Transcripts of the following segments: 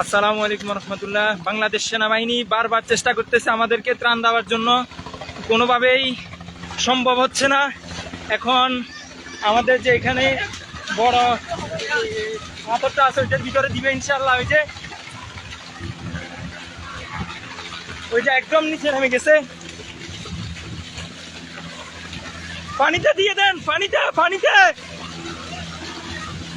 আসসালামু আলাইকুম রহমতুল্লাহ। বাংলাদেশ সেনাবাহিনী বারবার চেষ্টা করতেছে আমাদেরকে ত্রাণ দেওয়ার জন্য। কোনোভাবেই সম্ভব হচ্ছে না। এখন আমাদের যে এখানে বড় পাথরটা আছে, ওইটার ভিতরে দিবে ইনশাল্লাহ ওই যে ওই যে একদম নিচে নেমে গেছে। পানিতে দিয়ে দেন, পানিতে পানিতে।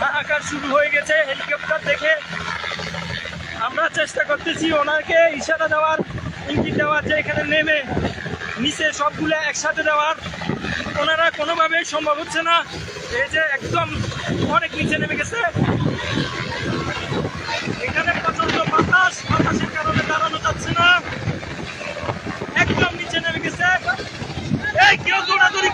হাহাকার শুরু হয়ে গেছে হেলিকপ্টার দেখে। আমরা চেষ্টা করতেছি ওনাকে ইশারা দেওয়ার, ইঙ্গিত দেওয়ার যে এখানে নেমে নিচে সবগুলো একসাথে দেওয়ার। ওনারা কোনোভাবেই সম্ভব হচ্ছে না। এই যে একদম অনেক নিচে নেমে গেছে। এখানে প্রচণ্ড বাতাস, বাতাসের কারণে দাঁড়ানো যাচ্ছে না। একদম নিচে নেমে গেছে। এই কেউ দৌড়াদৌড়ি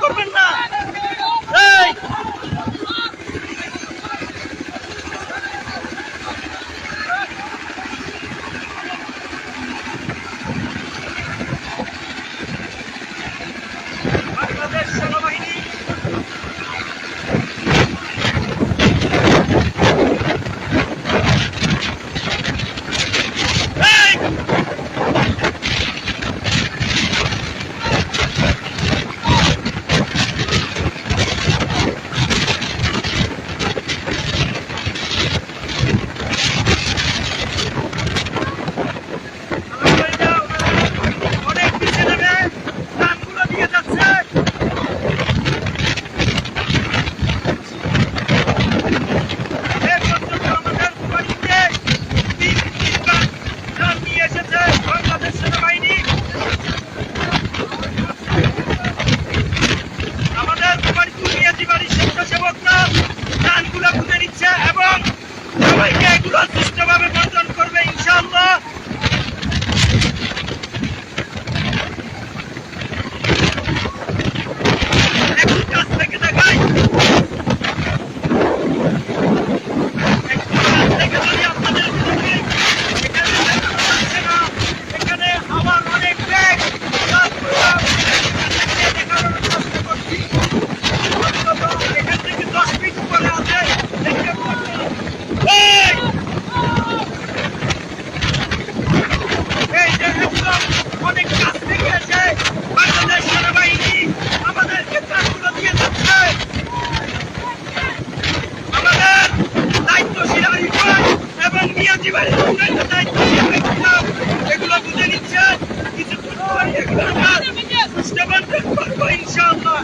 এগুলো বুঝে নিচ্ছে কিছুক্ষণ পরে এগুলো সুষ্ঠুবন্ধন করব ইনশাআল্লাহ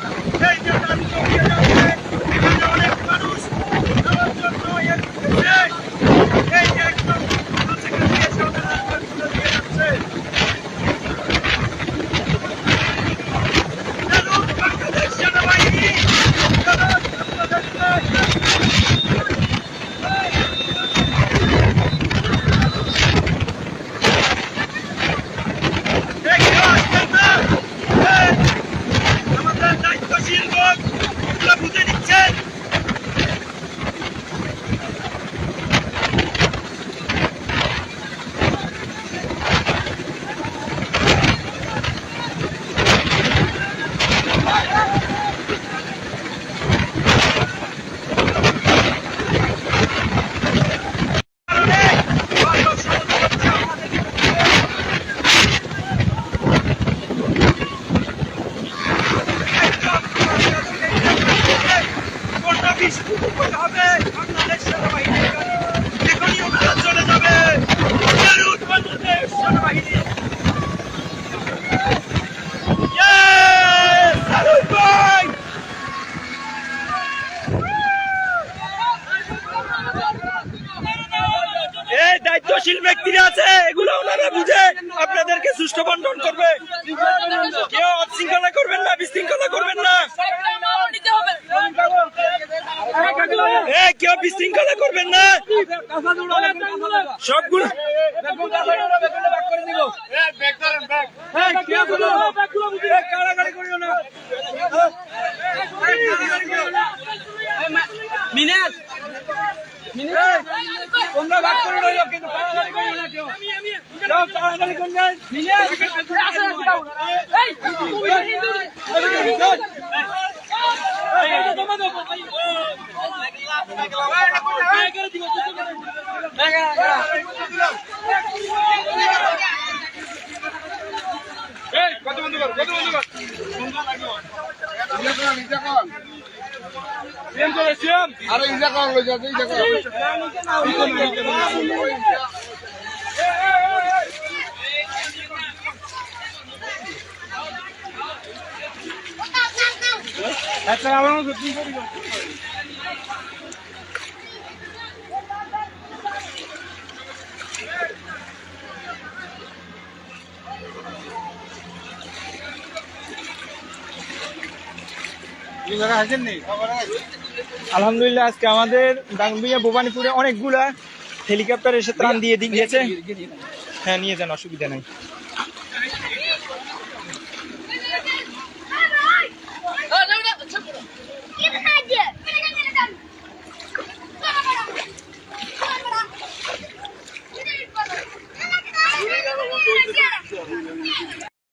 এই যে ত্রাণগুলো দিয়ে যাচ্ছে এখানে অনেক মানুষ খাওয়ার জন্য এর উঠেছে এই যে একদম কাছাকাছি এসে ওনারা ত্রাণগুলো দিয়ে যাচ্ছে চলুন বাংলাদেশ সেনাবাহিনী চলুন বাংলাদেশ আমাদের দায়িত্বশীল লোক এগুলো বুঝে নিচ্ছেন কোনটা বিশ ফুট উপরে হবে বাংলাদেশ সেনাবাহিনীর গাড়ি এখনই ওনারা চলে যাবে বেরুন বাংলাদেশ সেনাবাহিনী Yes! Salute ভাই! এই দায়িত্বশীল ব্যক্তিরা আছে এগুলো ওনারা বুঝে আপনাদেরকে সুষ্ঠু বন্টন করবে। কেউ অশৃঙ্খলা করবেন না বিশৃঙ্খলা করবেন না। কেউ বিশৃঙ্খলা করবেন না। সবগুলো কেউ কারাগারি করবে না। মিনাজ এই আরে ইজা কর লই যা ইজা কর আলহামদুলিল্লাহ আজকে আমাদের ডাঙ্গুইয়া ভবানীপুরে অনেকগুলা হেলিকপ্টার এসে ত্রাণ দিয়ে দিয়েছে। হ্যাঁ নিয়ে যান অসুবিধা নাই।